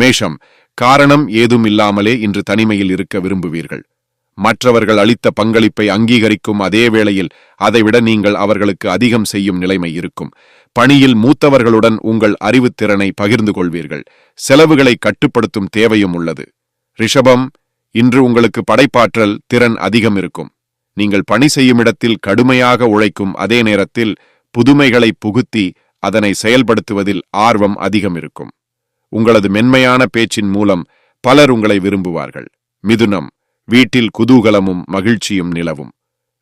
மேஷம் காரணம் ஏதும் இல்லாமலே இன்று தனிமையில் இருக்க விரும்புவீர்கள். மற்றவர்கள் அளித்த பங்களிப்பை அங்கீகரிக்கும் அதே வேளையில் அதைவிட நீங்கள் அவர்களுக்கு அதிகம் செய்யும் நிலைமை இருக்கும். பணியில் மூத்தவர்களுடன் உங்கள் அறிவுத்திறனை பகிர்ந்து கொள்வீர்கள். செலவுகளை கட்டுப்படுத்தும் தேவையும் உள்ளது. ரிஷபம் இன்று உங்களுக்கு படைப்பாற்றல் திறன் அதிகம் இருக்கும். நீங்கள் பணி செய்யும் இடத்தில் கடுமையாக உழைக்கும் அதே நேரத்தில் புதுமைகளை புகுத்தி அதனை செயல்படுத்துவதில் ஆர்வம் அதிகம் இருக்கும். உங்களது மென்மையான பேச்சின் மூலம் பலர் உங்களை விரும்புவார்கள். மிதுனம் வீட்டில் குதூகலமும் மகிழ்ச்சியும் நிலவும்.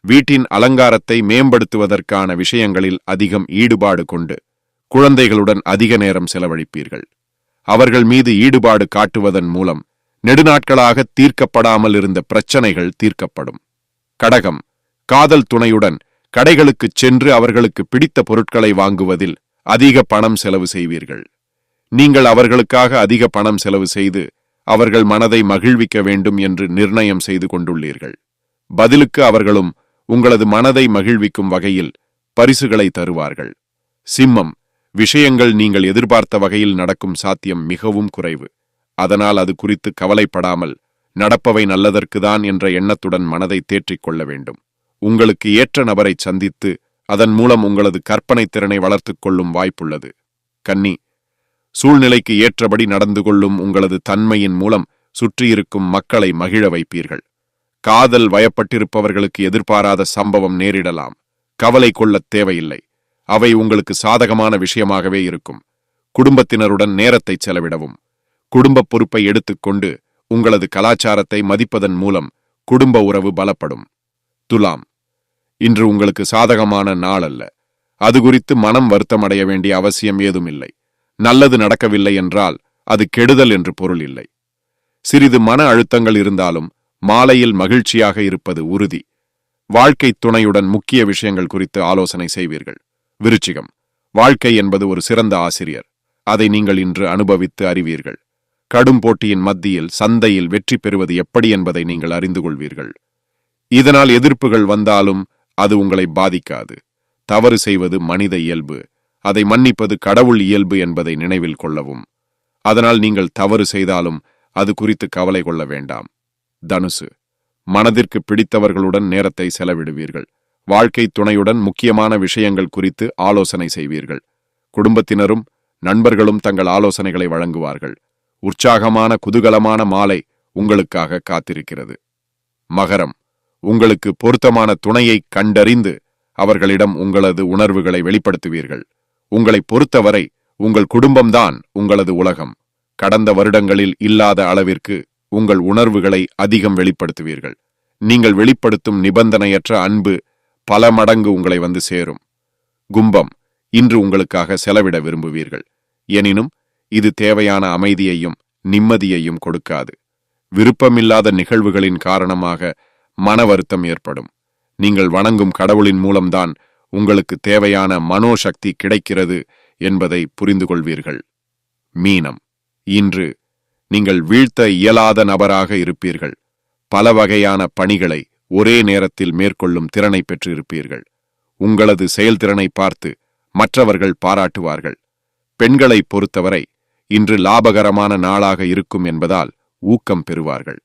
வீட்டின் அலங்காரத்தை மேம்படுத்துவதற்கான விஷயங்களில் அதிகம் ஈடுபாடு கொண்டு குழந்தைகளுடன் அதிக நேரம் செலவழிப்பீர்கள். அவர்கள் மீது ஈடுபாடு காட்டுவதன் மூலம் நெடுநாட்களாக தீர்க்கப்படாமல் இருந்த பிரச்சனைகள் தீர்க்கப்படும். கடகம் காதல் துணையுடன் கடைகளுக்குச் சென்று அவர்களுக்கு பிடித்த பொருட்களை வாங்குவதில் அதிக பணம் செலவு செய்வீர்கள். நீங்கள் அவர்களுக்காக அதிக பணம் செலவு செய்து அவர்கள் மனதை மகிழ்விக்க வேண்டும் என்று நிர்ணயம் செய்து கொண்டுள்ளீர்கள். பதிலுக்கு அவர்களும் உங்களது மனதை மகிழ்விக்கும் வகையில் பரிசுகளை தருவார்கள். சிம்மம் விஷயங்கள் நீங்கள் எதிர்பார்த்த வகையில் நடக்கும் சாத்தியம் மிகவும் குறைவு. அதனால் அது குறித்து கவலைப்படாமல் நடப்பவை நல்லதற்குதான் என்ற எண்ணத்துடன் மனதை தேற்றிக் கொள்ள வேண்டும். உங்களுக்கு ஏற்ற நபரை சந்தித்து அதன் மூலம் உங்களது கற்பனை திறனை வளர்த்துக் கொள்ளும் வாய்ப்புள்ளது. கன்னி சூழ்நிலைக்கு ஏற்றபடி நடந்து கொள்ளும் உங்களது தன்மையின் மூலம் சுற்றியிருக்கும் மக்களை மகிழ வைப்பீர்கள். காதல் வயப்பட்டிருப்பவர்களுக்கு எதிர்பாராத சம்பவம் நேரிடலாம். கவலை கொள்ளத் தேவையில்லை. அவை உங்களுக்கு சாதகமான விஷயமாகவே இருக்கும். குடும்பத்தினருடன் நேரத்தை செலவிடவும். குடும்ப பொறுப்பை எடுத்துக்கொண்டு உங்களது கலாச்சாரத்தை மதிப்பதன் மூலம் குடும்ப உறவு பலப்படும். துலாம். இன்று உங்களுக்கு சாதகமான நாள் அல்ல அது குறித்து மனம் வருத்தமடைய வேண்டிய அவசியம் ஏதும் இல்லை நல்லது நடக்கவில்லை என்றால் அது கெடுதல் என்று பொருள் இல்லை. சிறிது மன அழுத்தங்கள் இருந்தாலும் மாலையில் மகிழ்ச்சியாக இருப்பது உறுதி. வாழ்க்கை துணையுடன் முக்கிய விஷயங்கள் குறித்து ஆலோசனை செய்வீர்கள். விருச்சிகம். வாழ்க்கை என்பது ஒரு சிறந்த ஆசிரியர். அதை நீங்கள் இன்று அனுபவித்து அறிவீர்கள். கடும் போட்டியின் மத்தியில் சந்தையில் வெற்றி பெறுவது எப்படி என்பதை நீங்கள் அறிந்து கொள்வீர்கள். இதனால் எதிர்ப்புகள் வந்தாலும் அது உங்களை பாதிக்காது. தவறு செய்வது மனித இயல்பு. அதை மன்னிப்பது கடவுள் இயல்பு என்பதை நினைவில் கொள்ளவும். அதனால் நீங்கள் தவறு செய்தாலும் அது குறித்து கவலை கொள்ள வேண்டாம். தனுசு மனதிற்கு பிடித்தவர்களுடன் நேரத்தை செலவிடுவீர்கள். வாழ்க்கை துணையுடன் முக்கியமான விஷயங்கள் குறித்து ஆலோசனை செய்வீர்கள். குடும்பத்தினரும் நண்பர்களும் தங்கள் ஆலோசனைகளை வழங்குவார்கள். உற்சாகமான குதூகலமான மாலை உங்களுக்காக காத்திருக்கிறது. மகரம் உங்களுக்கு பொருத்தமான துணையை கண்டறிந்து அவர்களிடம் உங்களது உணர்வுகளை வெளிப்படுத்துவீர்கள். உங்களை பொறுத்தவரை உங்கள் குடும்பம்தான் உங்களது உலகம். கடந்த வருடங்களில் இல்லாத அளவிற்கு உங்கள் உணர்வுகளை அதிகம் வெளிப்படுத்துவீர்கள். நீங்கள் வெளிப்படுத்தும் நிபந்தனையற்ற அன்பு பல மடங்கு உங்களை வந்து சேரும். கும்பம் இன்று உங்களுக்காக செலவிட விரும்புவீர்கள். எனினும் இது தேவையான அமைதியையும் நிம்மதியையும் கொடுக்காது. விருப்பமில்லாத நிகழ்வுகளின் காரணமாக மன வருத்தம் ஏற்படும். நீங்கள் வணங்கும் கடவுளின் மூலம்தான் உங்களுக்கு தேவையான மனோசக்தி கிடைக்கிறது என்பதை புரிந்து கொள்வீர்கள் மீனம். இன்று நீங்கள் வீழ்த்த இயலாத நபராக இருப்பீர்கள். பல வகையான பணிகளை ஒரே நேரத்தில் மேற்கொள்ளும் திறனை பெற்றிருப்பீர்கள். உங்களது செயல்திறனை பார்த்து மற்றவர்கள் பாராட்டுவார்கள். பெண்களை பொறுத்தவரை இன்று லாபகரமான நாளாக இருக்கும் என்பதால் ஊக்கம் பெறுவார்கள்.